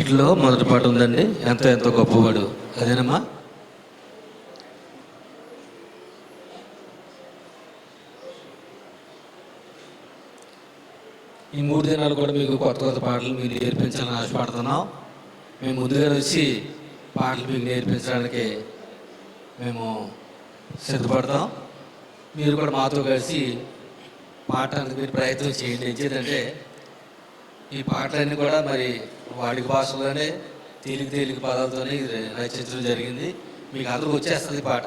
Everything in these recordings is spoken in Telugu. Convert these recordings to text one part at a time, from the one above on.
వీటిలో మొదటి పాట ఉందండి. ఎంతో ఎంతో గొప్పవాడు. అదేనమ్మా? ఈ మూడు దినాలు కూడా మీకు కొత్త కొత్త పాటలు మీకు నేర్పించాలని ఆశపడుతున్నాం. మేము ముందుగా వచ్చి పాటలు మీకు నేర్పించడానికి మేము సిద్ధపడతాం. మీరు కూడా మాతో కలిసి పాడటానికి మీరు ప్రయత్నం చేయండి. ఎందుకంటే ఈ పాటలన్నీ కూడా మరి వాడి భాషలోనే తేలిక తేలిక పదాలతోనే రచించడం జరిగింది. మీకు అందరూ వచ్చేస్తుంది ఈ పాట.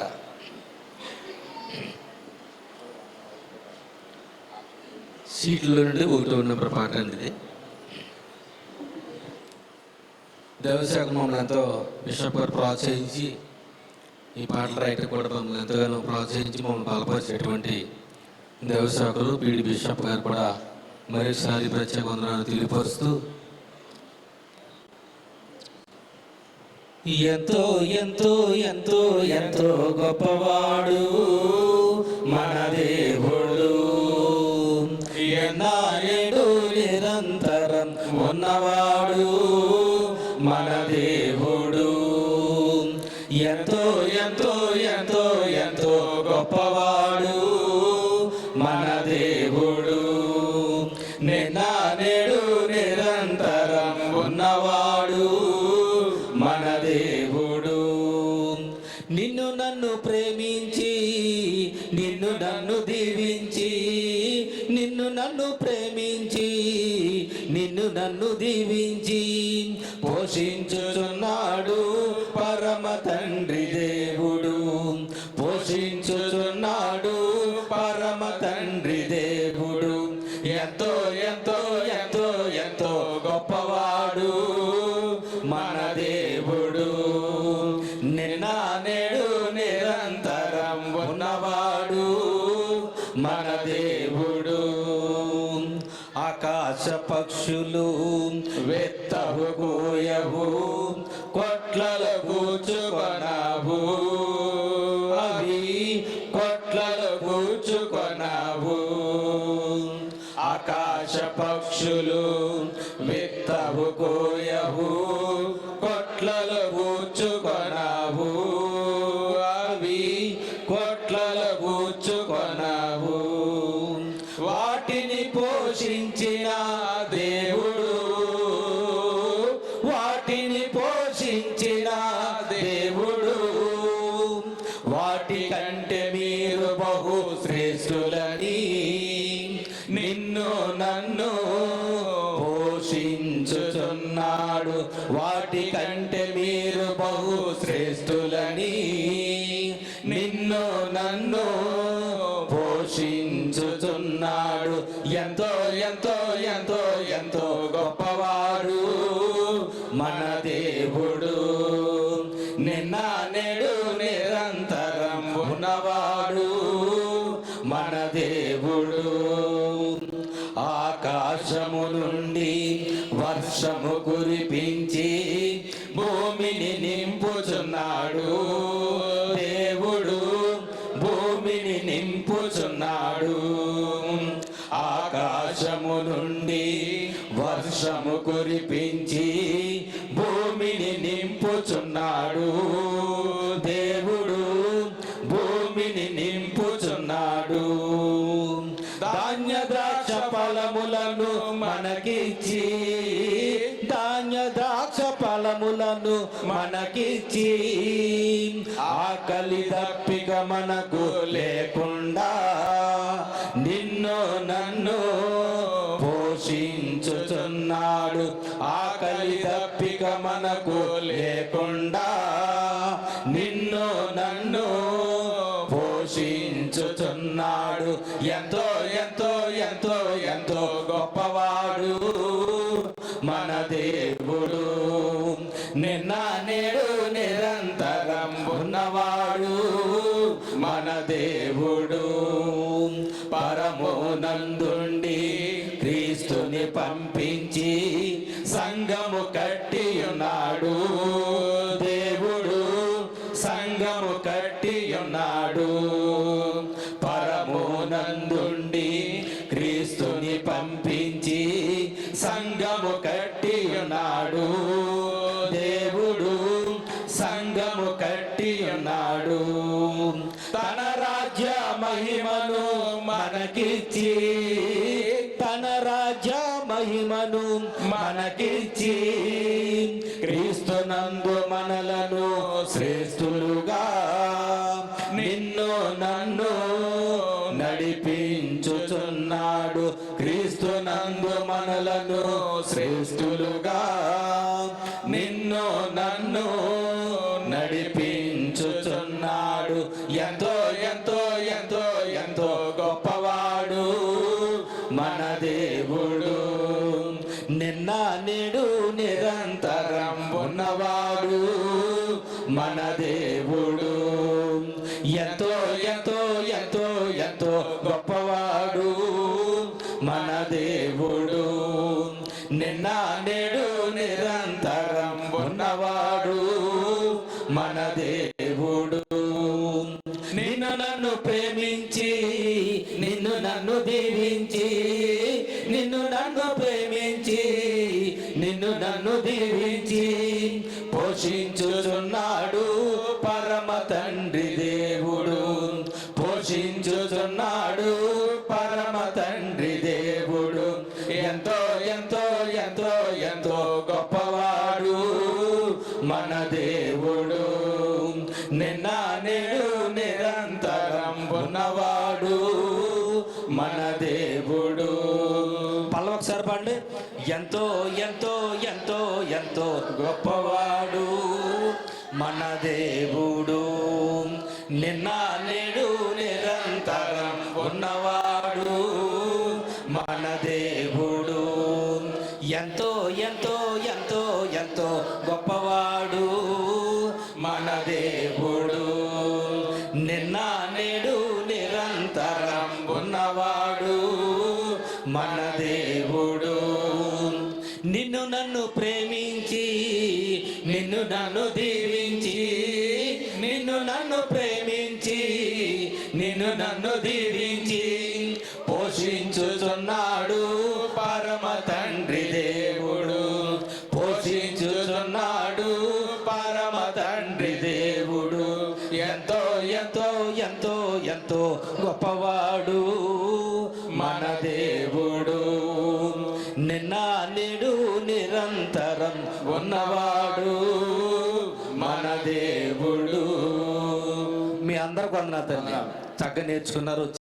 సీట్లో నుండి ఒకటో నెంబర్ పాట అండి ఇది. దేవశాఖ మమ్మల్ని ఎంతో బిషప్ గారు ప్రోత్సహించి ఈ పాటలు రైటర్ కూడా మమ్మల్ని ఎంతగానో ప్రోత్సహించి మమ్మల్ని బలపరిచేటువంటి దేవశాఖలు పీడి బిషప్ గారు కూడా మరోసారి ప్రత్యేక వందనాలు తెలియపరుస్తూ ఎంతో ఎంతో ఎంతో ఎంతో గొప్పవాడు మన దేవుడు. ఎన్నాడు నిరంతరం ఉన్నవాడు మన దేవుడు ఉన్నవాడు మన దేవుడు. నిన్ను నన్ను ప్రేమించి నిన్ను నన్ను దీవించి నిన్ను నన్ను ప్రేమించి నిన్ను నన్ను దీవించి పోషించుతున్నాడు పక్షులు వెత్తవు కొట్లలో పోషించుచున్నాడు వాటి కంటే మీరు బహు శ్రేష్ఠులని. నిన్ను నన్ను పోషించుచున్నాడు. ఎంతో ఎంతో ఎంతో ఎంతో గొప్ప నుండి వర్షము కురిపించి భూమిని నింపుచున్నాడు. దేవుడు భూమిని నింపుచున్నాడు. ఆకాశము నుండి వర్షము కురిపించి భూమిని నింపుచున్నాడు. మనకిచ్చి ధాన్య ద్రాక్ష ఫలములను మనకిచ్చి ఆకలి తప్పిక మనకు లేకుండా నిన్ను నన్ను పోషించుచున్నాడు. ఆకలి తప్పిక మనకు లేకుండా గొప్పవాడు మన దేవుడు. నిన్న నేడు నిరంతరం ఉన్నవాడు మన దేవుడు. పరమోనందుండి క్రీస్తుని పంపించి సంగము కట్టి ఉన్నాడు. ఉన్నాడు. దేవుడు సంఘము కట్టి ఉన్నాడు. తన రాజ్య మహిమను మనకిచ్చి తన రాజ్య మహిమను మనకిచ్చి క్రీస్తునందు మనలను శ్రేష్ఠులు క్రీస్తునందు మనలను శ్రేష్ఠులుగా నిన్ను నన్ను నడిపించుచున్నాడు. ఎంతో ఎంతో ఎంతో ఎంతో గొప్పవాడు మన దేవుడు. నిన్న నేడు నిరంతరం ఉన్నవాడు. మన దేవుడు నిన్న నేడు నిరంతరం ఉన్నవాడు. మన దేవుడు నిన్ను నన్ను ప్రేమించి నిన్ను నన్ను దీవించి నిన్ను నన్ను ప్రేమించి నిన్ను నన్ను దీవించి పోషించుచున్నాడు పరమ తండ్రి దేవుడు. పోషించుచున్నాడు పరమ తండ్రి దేవుడు. పల్ల ఒకసారి పండి ఎంతో ఎంతో ఎంతో ఎంతో గొప్పవాడు మన దేవుడు. నిన్న నేడు నిరంతరం ఉన్నవాడు మన దేవుడు. ఎంతో ఎంతో ఎంతో ఎంతో గొప్పవాడు వాడు మన దేవుడు. నిన్ను నన్ను ప్రేమించి నిన్ను నన్ను దీవించి నిన్ను నన్ను ప్రేమించి నిన్ను నన్ను దీవించి పోషించుతున్నాడు పరమ తండ్రి దేవుడు. పోషించుతున్నాడు పరమ తండ్రి దేవుడు. ఎంతో ఎంతో ఎంతో ఎంతో గొప్పవాడు. మన దేవుడు. నిన్న నేడు నిరంతరం ఉన్నవాడు. మన దేవుడు. మీ అందరు కొందరు తల్లి. చక్కగా నేర్చుకున్నారు.